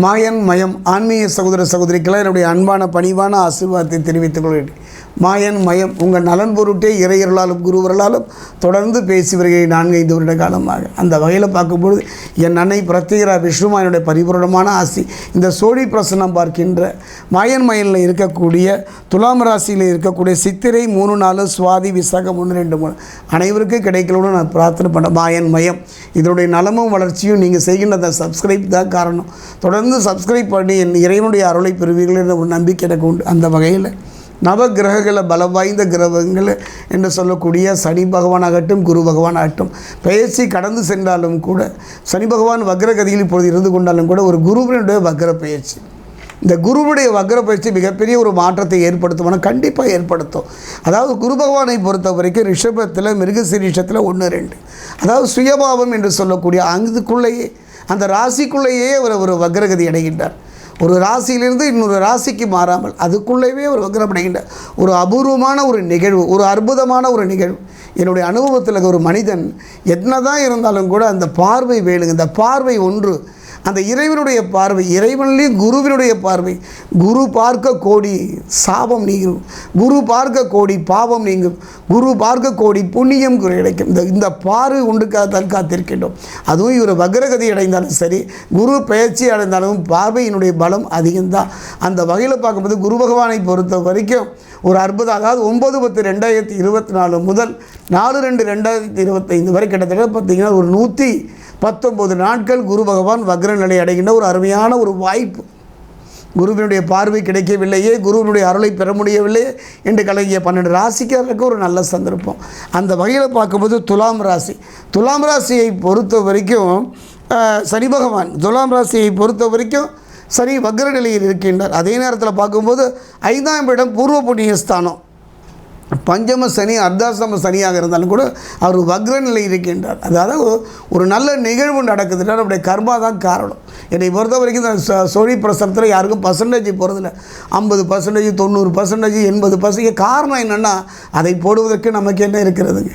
மாயன் மயம் ஆன்மீக சகோதர சகோதரிக்கெல்லாம் என்னுடைய அன்பான பணிவான ஆசீர்வாதத்தை தெரிவித்துக் கொள்கிறேன். மாயன் மயம் உங்கள் நலன் பொருட்டே இறையர்களாலும் குருவர்களாலும் தொடர்ந்து பேசி வருகிறேன் நான்கு ஐந்து வருட காலமாக. அந்த வகையில் பார்க்கும்பொழுது என் அன்னை பிரத்யேகரா விஷ்ணுமாயனுடைய பரிபூரணமான ஆசி. இந்த சோழி பிரசனம் பார்க்கின்ற மாயன் மயனில் இருக்கக்கூடிய துலாம் ராசியில் இருக்கக்கூடிய சித்திரை மூணு நாலு சுவாதி விசாகம் ஒன்று ரெண்டு மூணு அனைவருக்கும் கிடைக்கணும்னு நான் பிரார்த்தனை பண்ண மாயன் மயம். இதனுடைய நலமும் வளர்ச்சியும் நீங்கள் செய்கின்ற அந்த சப்ஸ்கிரைப் தான் காரணம். தொடர்ந்து சப்ஸ்கிரைப் பண்ணி என் இறைவனுடைய அருளை பெறுவீர்கள் என்ற ஒரு நம்பிக்கை எனக்கு உண்டு. அந்த வகையில் நவ கிரகங்களை பலம் வாய்ந்த கிரகங்கள் என்று சொல்லக்கூடிய சனி பகவான் ஆகட்டும் குரு பகவான் ஆகட்டும் பெயர்ச்சி கடந்து சென்றாலும் கூட சனி பகவான் வக்ரகதியில் இப்பொழுது இருந்து கொண்டாலும் கூட ஒரு குருவினுடைய வக்ர பெயர்ச்சி இந்த குருவுடைய வக்ர பயிற்சி மிகப்பெரிய ஒரு மாற்றத்தை ஏற்படுத்துமானா கண்டிப்பாக ஏற்படுத்தும். அதாவது குரு பகவானை பொறுத்த வரைக்கும் ரிஷபத்தில் மிருகசீரிஷத்தில் ஒன்று ரெண்டு. அதாவது சுயபாவம் என்று சொல்லக்கூடிய அதுக்குள்ளேயே அந்த ராசிக்குள்ளேயே அவர் ஒரு வக்ரகதி அடைகின்றார். ஒரு ராசியிலிருந்து இன்னொரு ராசிக்கு மாறாமல் அதுக்குள்ளேயே ஒரு வக்ரம் அடைகின்றார். ஒரு அபூர்வமான ஒரு நிகழ்வு ஒரு அற்புதமான ஒரு நிகழ்வு. என்னுடைய அனுபவத்தில் ஒரு மனிதன் என்னதான் இருந்தாலும் கூட அந்த பார்வை வேலுங்க இந்த பார்வை ஒன்று அந்த இறைவனுடைய பார்வை இறைவன்லேயும் குருவினுடைய பார்வை. குரு பார்க்க கோடி சாபம் நீங்கும். குரு பார்க்க கோடி பாவம் நீங்கும். குரு பார்க்க கோடி புண்ணியம் கிடைக்கும். இந்த இந்த பாரு உண்டுக்காக தான் காத்திருக்கின்றோம். அதுவும் இவர் வக்ரகதி அடைந்தாலும் சரி குரு பயிற்சி அடைந்தாலும் பார்வையினுடைய பலம் அதிகம்தான். அந்த வகையில் பார்க்கும்போது குரு பகவானை பொறுத்த வரைக்கும் ஒரு அற்புதம் அதாவது ஒம்பது பத்து ரெண்டாயிரத்தி இருபத்தி நாலு முதல் நாலு ரெண்டு ரெண்டாயிரத்தி இருபத்தைந்து வரை கிட்டத்தட்ட பார்த்திங்கன்னா ஒரு நூற்றி பத்தொம்போது நாட்கள் குரு பகவான் வக்ர நிலை அடைகின்ற ஒரு அருமையான ஒரு வாய்ப்பு. குருவினுடைய பார்வை கிடைக்கவில்லையே குருவினுடைய அருளை பெற முடியவில்லையே என்று கலங்கிய பன்னெண்டு ராசிக்காரருக்கு ஒரு நல்ல சந்தர்ப்பம். அந்த வகையில் பார்க்கும்போது துலாம் ராசி. துலாம் ராசியை பொறுத்த வரைக்கும் சனி பகவான் துலாம் ராசியை பொறுத்த வரைக்கும் சனி வக்ர நிலையில் இருக்கின்றார். அதே நேரத்தில் பார்க்கும்போது ஐந்தாம் இடம் பூர்வ புண்ணிய ஸ்தானம் பஞ்சம சனி அர்த்தாசம சனியாக இருந்தாலும் கூட அவர் வக்ர நிலை இருக்கின்றார். அதாவது ஒரு- நல்ல நிகழ்வு நடக்குதுன்னா நம்முடைய கர்மா தான் காரணம். என்னை பொறுத்த வரைக்கும் இந்த ச- சொழி பிரசனத்தில் யாருக்கும் பர்சன்டேஜ் போகிறதில்ல ஐம்பது பர்சன்டேஜ் தொண்ணூறு பர்சன்டேஜ் எண்பது பர்சன்டேஜ் காரணம் என்னென்னா அதை போடுவதற்கு நமக்கு என்ன இருக்கிறதுங்க?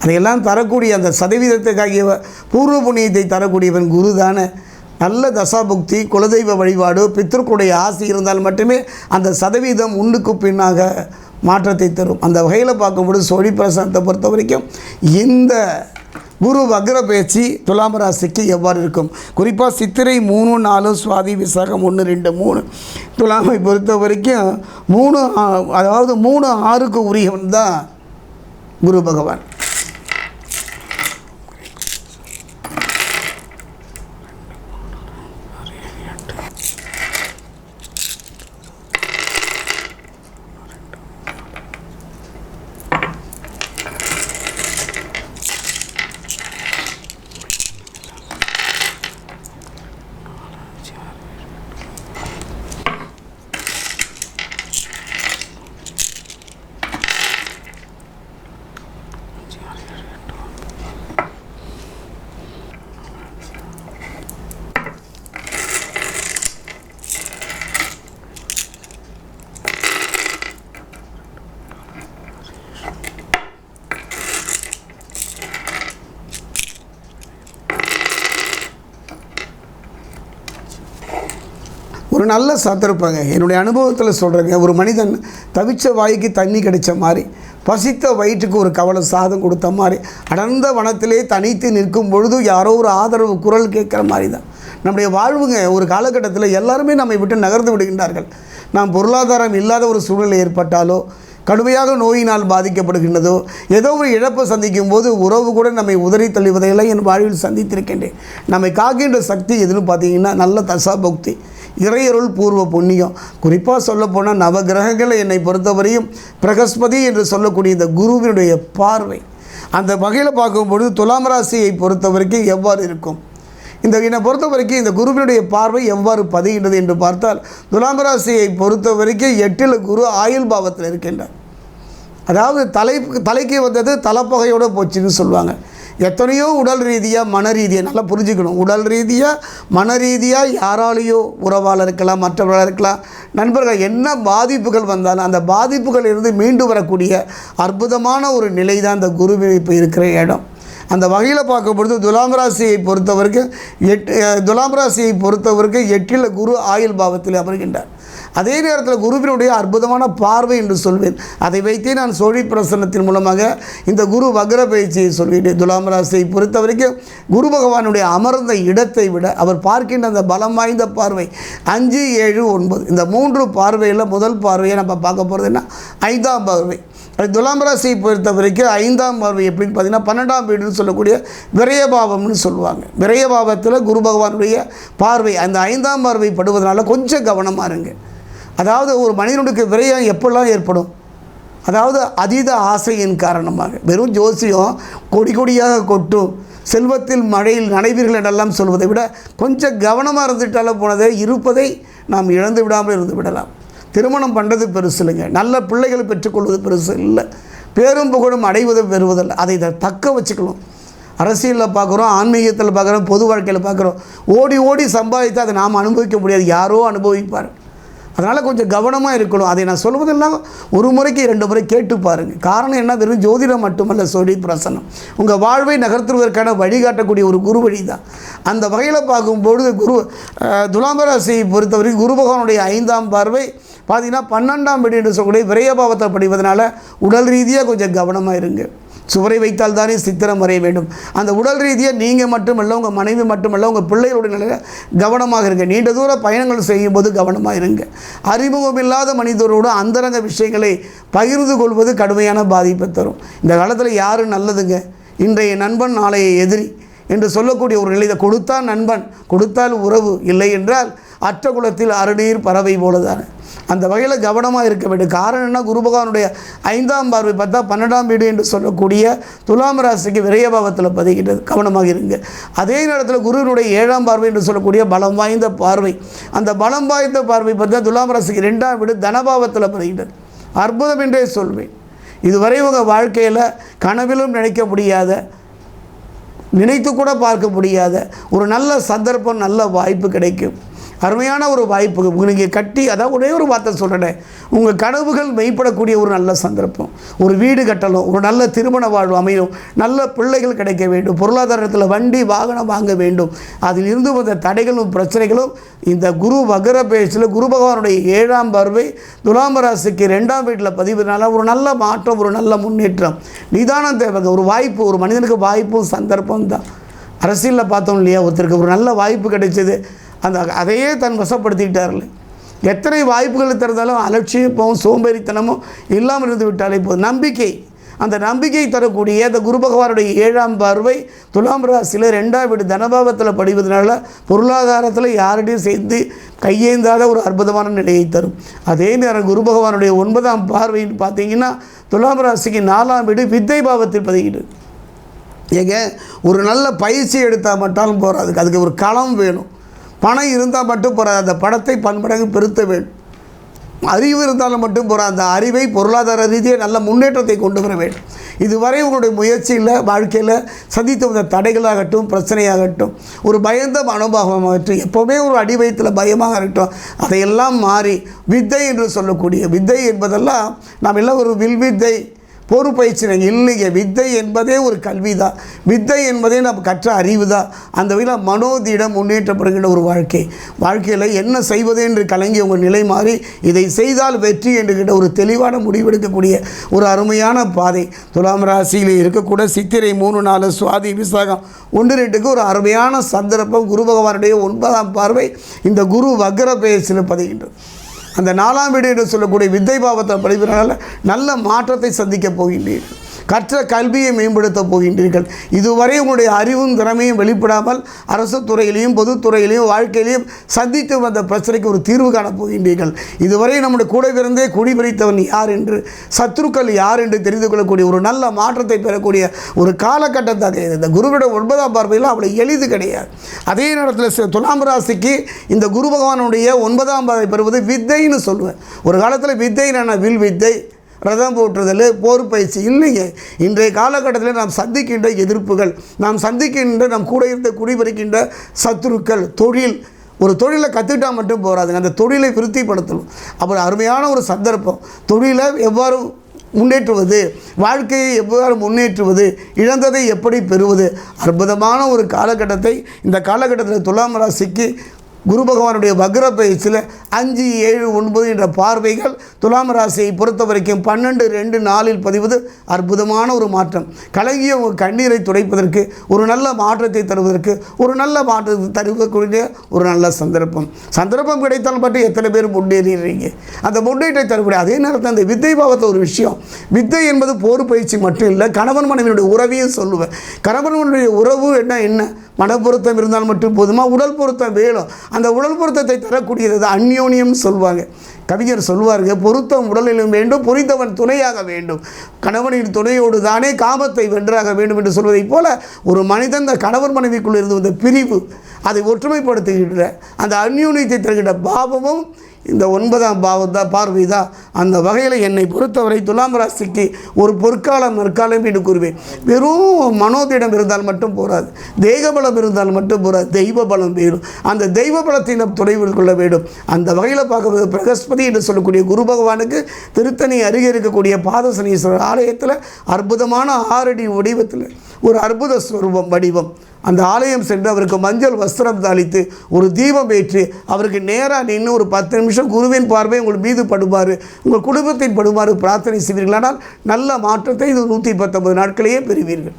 அதையெல்லாம் தரக்கூடிய அந்த சதவீதத்துக்காகிய பூர்வ புண்ணியத்தை தரக்கூடியவன் குரு தானே. நல்ல தசாபுக்தி குலதெய்வ வழிபாடு பித்திருக்குடைய ஆசை இருந்தால் மட்டுமே அந்த சதவீதம் உண்டுக்கு பின்னாக மாற்றத்தை தரும். அந்த வகையில் பார்க்கும்பொழுது சோழி பிரசனத்தை பொறுத்த வரைக்கும் இந்த குரு வக்ர பேச்சு துலாம் ராசிக்கு எவ்வாறு இருக்கும்? குறிப்பாக சித்திரை மூணு நாலு சுவாதி விசாகம் ஒன்று ரெண்டு மூணு. துலாமை பொறுத்த வரைக்கும் மூணு ஆ- அதாவது மூணு ஆறுக்கு உரியவன் தான் குரு பகவான். ஒரு நல்ல சந்தர்ப்பங்க என்னுடைய அனுபவத்தில் சொல்கிறேங்க ஒரு மனிதன் தவிச்ச வாய்க்கு தண்ணி கிடைச்ச மாதிரி பசித்த வயிற்றுக்கு ஒரு கவலை சாதம் கொடுத்த மாதிரி அடர்ந்த வனத்திலே தனித்து நிற்கும் பொழுது யாரோ ஒரு ஆதரவு குரல் கேட்குற மாதிரி தான் நம்முடைய வாழ்வுங்க ஒரு காலகட்டத்தில் எல்லாருமே நம்மை விட்டு நகர்ந்து விடுகின்றார்கள். நாம் பொருளாதாரம் இல்லாத ஒரு சூழ்நிலை ஏற்பட்டாலோ கடுமையாக நோயினால் பாதிக்கப்படுகின்றதோ ஏதோ ஒரு இழப்பை சந்திக்கும் போது உறவு கூட நம்மை உதறி தள்ளுவதையெல்லாம் என் வாழ்வில் சந்தித்திருக்கின்றேன். நம்மை காக்கின்ற சக்தி எதுன்னு பார்த்தீங்கன்னா நல்ல தசாபக்தி. இறையருள் பூர்வ புண்ணியம். குறிப்பாக சொல்லப்போனால் நவகிரகங்களை என்னை பொறுத்தவரையும் பிரகஸ்பதி என்று சொல்லக்கூடிய இந்த குருவினுடைய பார்வை. அந்த வகையில் பார்க்கும்பொழுது துலாம் ராசியை பொறுத்த வரைக்கும் எவ்வாறு இருக்கும்? இந்த என்னை பொறுத்த வரைக்கும் இந்த குருவினுடைய பார்வை எவ்வாறு பதிகின்றது என்று பார்த்தால் துலாம் ராசியை பொறுத்த வரைக்கும் எட்டில் குரு ஆயுள் பாவத்தில் இருக்கின்றார். அதாவது தலை தலைக்கு வந்தது தலைப்பகையோடு போச்சுன்னு சொல்லுவாங்க. எத்தனையோ உடல் ரீதியாக மன ரீதியாக நல்லா புரிஞ்சுக்கணும். உடல் ரீதியாக மன ரீதியாக யாராலேயோ உறவால் இருக்கலாம் மற்றவர்களாக இருக்கலாம். நண்பர்கள் என்ன பாதிப்புகள் வந்தாலும் அந்த பாதிப்புகள் இருந்து மீண்டு வரக்கூடிய அற்புதமான ஒரு நிலை தான் இந்த குருவில் இப்போ இருக்கிற இடம். அந்த வகையில் பார்க்கும்பொழுது துலாம் ராசியை பொறுத்தவரைக்கும் எட்டு துலாம் ராசியை பொறுத்தவரைக்கும் எட்டில் குரு ஆயுள் பாவத்தில் அமர்கின்றார். அதே நேரத்தில் குருவினுடைய அற்புதமான பார்வை என்று சொல்வேன். அதை வைத்தே நான் சோழி பிரசன்னத்தின் மூலமாக இந்த குரு வக்ர பயிற்சியை சொல்கிறேன். துலாம் ராசியை பொறுத்த வரைக்கும் குரு பகவானுடைய அமர்ந்த இடத்தை விட அவர் பார்க்கின்ற அந்த பலம் வாய்ந்த பார்வை அஞ்சு ஏழு ஒன்பது. இந்த மூன்று பார்வையில் முதல் பார்வையை நம்ம பார்க்க போகிறதுன்னா ஐந்தாம் பார்வை. அது துலாம் ராசியை பொறுத்த வரைக்கும் ஐந்தாம் பார்வை எப்படின்னு பார்த்தீங்கன்னா பன்னெண்டாம் வீடுன்னு சொல்லக்கூடிய விரயபாவம்னு சொல்லுவாங்க. விரயபாவத்தில் குரு பகவானுடைய பார்வை. அந்த ஐந்தாம் பார்வை படுவதனால கொஞ்சம் கவனமாக இருங்க. அதாவது ஒரு மனிதனுக்கு விரயம் எப்படிலாம் ஏற்படும்? அதாவது அதீத ஆசையின் காரணமாக. வெறும் ஜோசியம் கொடி கொடியாக கொட்டும். செல்வத்தில் மழையில் நடைபீர்கள் என்றெல்லாம் சொல்வதை விட கொஞ்சம் கவனமாக இருந்துட்டாலும் போனதை இருப்பதை நாம் இழந்து விடாமல் இருந்து விடலாம். திருமணம் பண்ணுறது பெருசு இல்லைங்க. நல்ல பிள்ளைகளை பெற்றுக்கொள்வது பெருசு இல்லை. பேரும் புகழும் அடைவது பெறுவதில்லை. அதை இதை தக்க வச்சுக்கணும். அரசியலில் பார்க்குறோம் ஆன்மீகத்தில் பார்க்குறோம் பொது வாழ்க்கையில் பார்க்குறோம். ஓடி ஓடி சம்பாதித்து அதை நாம் அனுபவிக்க முடியாது. யாரோ அனுபவிப்பார். அதனால் கொஞ்சம் கவனமாக இருக்கணும். அதை நான் சொல்வதெல்லாம் ஒரு முறைக்கு ரெண்டு முறை கேட்டு பாருங்கள் காரணம் என்ன வெறும் ஜோதிடம் மட்டுமல்ல சொல்லி பிரசன்னம் உங்கள் வாழ்வை நகர்த்துவதற்கான வழிகாட்டக்கூடிய ஒரு குரு வழி தான் அந்த வகையில் பார்க்கும்பொழுது குரு துலாம்பராசியை பொறுத்தவரைக்கும் குரு பகவானுடைய ஐந்தாம் பார்வை பார்த்தீங்கன்னா பன்னெண்டாம் வீடு என்று சொல்லக்கூடிய விரயபாவத்தை படிவதனால உடல் ரீதியாக கொஞ்சம் கவனமாக இருங்க. சுவரை வைத்தால் தானே சித்திரம் வரைய வேண்டும். அந்த உடல் ரீதியாக நீங்கள் மட்டுமல்ல உங்கள் மனைவி மட்டுமல்ல உங்கள் பிள்ளைகளுடைய நிலையில் கவனமாக இருங்க. நீண்ட தூர பயணங்கள் செய்யும்போது கவனமாக இருங்க. அறிமுகம் இல்லாத மனிதரோடு அந்தரங்க விஷயங்களை பகிர்ந்து கொள்வது கடுமையான பாதிப்பை தரும். இந்த காலத்தில் யார் நல்லதுங்க? இன்றைய நண்பன் நாளைய எதிரி என்று சொல்லக்கூடிய ஒரு நிலையை கொடுத்தால் நண்பன் கொடுத்தால் உறவு இல்லை என்றால் அற்ற குலத்தில் அருநீர் பறவை போலதானே. அந்த வகையில் கவனமாக இருக்க வேண்டும். காரணம் என்ன? குருபகவானுடைய ஐந்தாம் பார்வை பார்த்தா பன்னெண்டாம் வீடு என்று சொல்லக்கூடிய துலாம் ராசிக்கு விரயபாவத்தில் பதிகின்றது. கவனமாக இருங்க. அதே நேரத்தில் குருவினுடைய ஏழாம் பார்வை என்று சொல்லக்கூடிய பலம் வாய்ந்த பார்வை. அந்த பலம் வாய்ந்த பார்வை பார்த்தா துலாம் ராசிக்கு ரெண்டாம் வீடு தனபாவத்தில் பதிகின்றது. அற்புதம் என்றே சொல்வேன். இதுவரை உங்கள் வாழ்க்கையில் கனவிலும் நினைக்க முடியாத நினைத்து கூட பார்க்க முடியாத ஒரு நல்ல சந்தர்ப்பம் நல்ல வாய்ப்பு கிடைக்கும். அருமையான ஒரு வாய்ப்பு. நீங்கள் கட்டி அதாவது ஒரே ஒரு வார்த்தை சொல்கிறேன் உங்கள் கனவுகள் மெய்ப்படக்கூடிய ஒரு நல்ல சந்தர்ப்பம். ஒரு வீடு கட்டணும் ஒரு நல்ல திருமண வாழ்வு அமையும் நல்ல பிள்ளைகள் கிடைக்க வேண்டும் பொருளாதாரத்தில் வண்டி வாகனம் வாங்க வேண்டும். அதில் இருந்து வந்த தடைகளும் பிரச்சனைகளும் இந்த குரு வகர பேச்சில் குரு பகவானுடைய ஏழாம் பார்வை துலாம் ராசிக்கு ரெண்டாம் வீட்டில் பதிவுனால ஒரு நல்ல மாற்றம் ஒரு நல்ல முன்னேற்றம். நிதானம் தேவைங்க. ஒரு வாய்ப்பு ஒரு மனிதனுக்கு வாய்ப்பும் சந்தர்ப்பம் தான். அரசியலில் பார்த்தோம் இல்லையா ஒருத்தருக்கு ஒரு நல்ல வாய்ப்பு கிடைச்சது. அந்த அதையே தன் வசப்படுத்திக்கிட்டார்ல. எத்தனை வாய்ப்புகள் திறந்தாலும் அலட்சியமும் சோம்பேறித்தனமும் இல்லாமல் இருந்து விட்டாலே போதும். நம்பிக்கை. அந்த நம்பிக்கை தரக்கூடிய அந்த குரு பகவானுடைய ஏழாம் பார்வை துலாம் ராசியில் ரெண்டாம் வீடு தனபாவத்தில் படிவதனால பொருளாதாரத்தில் யாரிடையும் சேர்ந்து கையேந்தாத ஒரு அற்புதமான நிலையை தரும். அதே நேரம் குரு பகவானுடைய ஒன்பதாம் பார்வைன்னு பார்த்தீங்கன்னா துலாம் ராசிக்கு நாலாம் வீடு வித்தை பாவத்தில் பதிகிடு ஏங்க ஒரு நல்ல பயிற்சி எடுத்தால் மட்டும் போகாது அதுக்கு ஒரு களம் வேணும். பணம் இருந்தால் மட்டும் போகிற அந்த பணத்தை பன்மடங்கு பெருத்த வேண்டும். அறிவு இருந்தாலும் மட்டும் போகிற அந்த அறிவை பொருளாதார ரீதியாக நல்ல முன்னேற்றத்தை கொண்டு வர வேண்டும். இதுவரை உங்களுடைய முயற்சியில் வாழ்க்கையில் சந்தித்து வந்த தடைகளாகட்டும் பிரச்சனையாகட்டும் ஒரு பயந்த மனோபாவமாகட்டும் எப்போவுமே ஒரு அடி வயிற்றில் பயமாக இருக்கட்டும் அதையெல்லாம் மாறி வித்தை என்று சொல்லக்கூடிய வித்தை என்பதெல்லாம் நாம் எல்லாம் ஒரு வில் வித்தை போர் பயிற்சி இல்லைங்க. வித்தை என்பதே ஒரு கல்வி தான் வித்தை என்பதே நம்ம கற்ற அறிவு தான் அந்த வகையில் மனோதிடம் முன்னேற்றப்படுகின்ற ஒரு வாழ்க்கை. வாழ்க்கையில் என்ன செய்வது என்று கலங்கிய உங்கள் நிலை மாறி இதை செய்தால் வெற்றி என்கின்ற ஒரு தெளிவான முடிவெடுக்கக்கூடிய ஒரு அருமையான பாதை. துலாம் ராசியில் இருக்கக்கூட சித்திரை மூணு நாலு சுவாதி விசாகம் ஒன்று ரெண்டுக்கு ஒரு அருமையான சந்தர்ப்பம். குரு பகவானுடைய ஒன்பதாம் பார்வை இந்த குரு வக்ர பெயர்ச்சியில் பதிகின்றது. அந்த நாலாம் வீடு என்று சொல்லக்கூடிய வித்தை பாவத்தை படிப்பதனால நல்ல மாற்றத்தை சந்திக்க போகின்றீர்கள். கற்ற கல்வியை மேம்படுத்தப் போகின்றீர்கள். இதுவரை உங்களுடைய அறிவும் திறமையும் வெளிப்படாமல் அரசு துறையிலையும் பொதுத்துறையிலையும் வாழ்க்கையிலையும் சந்தித்து வந்த பிரச்சனைக்கு ஒரு தீர்வு காணப் போகின்றீர்கள். இதுவரை நம்முடைய கூடவிருந்தே குடிபிடித்தவன் யார் என்று சத்ருக்கள் யார் என்று தெரிந்து கொள்ளக்கூடிய ஒரு நல்ல மாற்றத்தை பெறக்கூடிய ஒரு காலகட்டத்தாக இந்த குருவிட ஒன்பதாம் பார்வையில் அவ்வளோ எளிது கிடையாது. அதே நேரத்தில் துலாம் ராசிக்கு இந்த குரு பகவானுடைய ஒன்பதாம் பார்வை பெறுவது வித்தைன்னு சொல்லுவேன். ஒரு காலத்தில் வித்தை நான் வில் வித்தை ரதம் போற்றுதல் போர் பயிற்சி இல்லையே. இன்றைய காலகட்டத்தில் நாம் சந்திக்கின்ற எதிர்ப்புகள் நாம் சந்திக்கின்ற நம் கூட இருந்த குடிபறிக்கின்ற சத்துருக்கள் தொழில் ஒரு தொழிலை கற்றுக்கிட்டா மட்டும் போகாதுங்க அந்த தொழிலை விருத்திப்படுத்தணும். அப்புறம் அருமையான ஒரு சந்தர்ப்பம். தொழிலை எவ்வாறு முன்னேற்றுவது வாழ்க்கையை எவ்வாறு முன்னேற்றுவது இழந்ததை எப்படி பெறுவது அற்புதமான ஒரு காலகட்டத்தை இந்த காலகட்டத்தில் துலாம் ராசிக்கு குரு பகவானுடைய வக்ர பயிற்சியில் அஞ்சு ஏழு ஒன்பது என்ற பார்வைகள் துலாம் ராசியை பொறுத்த வரைக்கும் பன்னெண்டு ரெண்டு நாளில் பதிவது அற்புதமான ஒரு மாற்றம். கலங்கிய உங்கள் கண்ணீரை துடைப்பதற்கு ஒரு நல்ல மாற்றத்தை தருவதற்கு ஒரு நல்ல மாற்றத்தை தருவக்கூடிய ஒரு நல்ல சந்தர்ப்பம். சந்தர்ப்பம் கிடைத்தால் மட்டும் எத்தனை பேர் முன்னேறிடுறீங்க? அந்த முன்னேற்றை தரக்கூடிய அதே நேரத்தில் அந்த வித்தை பாவத்தை ஒரு விஷயம். வித்தை என்பது போர் பயிற்சி மட்டும் இல்லை கணவன் மனைவியினுடைய உறவையும் சொல்லுவேன். கணவன் மனைவியுடைய உறவு என்ன என்ன? மனப்பொருத்தம் இருந்தால் மட்டும் போதுமா? உடல் பொருத்தம் வேணும். அந்த உடல் பொருத்தத்தை தரக்கூடியது தான் அந்யோன்யம் சொல்வாங்க. கவிஞர் சொல்வார்கள் பொருத்தம் உடலிலும் வேண்டும் பொறித்தவன் துணையாக வேண்டும். கணவனின் துணையோடு தானே காமத்தை வென்றாக வேண்டும் என்று சொல்வதைப் போல ஒரு மனிதன் இந்த கணவன் மனைவிக்குள் இருந்து வந்த பிரிவு அதை ஒற்றுமைப்படுத்துகின்ற அந்த அந்யோன்யத்தை தருகின்ற பாவமும் இந்த ஒன்பதாம் பாவம் தான் அந்த வகையில் என்னை பொறுத்தவரை துலாம் ராசிக்கு ஒரு பொற்காலம் நற்காலம் என்று கூறுவேன். வெறும் மனோதிடம் இருந்தால் மட்டும் போராது. தெய்வ பலம் இருந்தால் மட்டும் போராது. தெய்வ பலம் வேணும். அந்த தெய்வ பலத்தை நாம் துணைவில் கொள்ள வேண்டும். அந்த வகையில் பார்க்கும்போது பிரகஸ்பதி என்று சொல்லக்கூடிய குரு பகவானுக்கு திருத்தணி அருகே இருக்கக்கூடிய பாதசனீஸ்வரர் ஆலயத்தில் அற்புதமான ஆறடி வடிவத்தில் ஒரு அற்புத ஸ்வரூபம் வடிவம். அந்த ஆலயம் சென்று அவருக்கு மஞ்சள் வஸ்திரம் தாளித்து ஒரு தீபம் ஏற்றி அவருக்கு நேராக நின்று ஒரு பத்து நிமிஷம் குருவின் பார்வை உங்கள் மீது படுமாறு உங்கள் குடும்பத்தின் படுமாறு பிரார்த்தனை செய்வீர்களானால் நல்ல மாற்றத்தை இது நூற்றி பத்தொன்பது நாட்களையே பெறுவீர்கள்.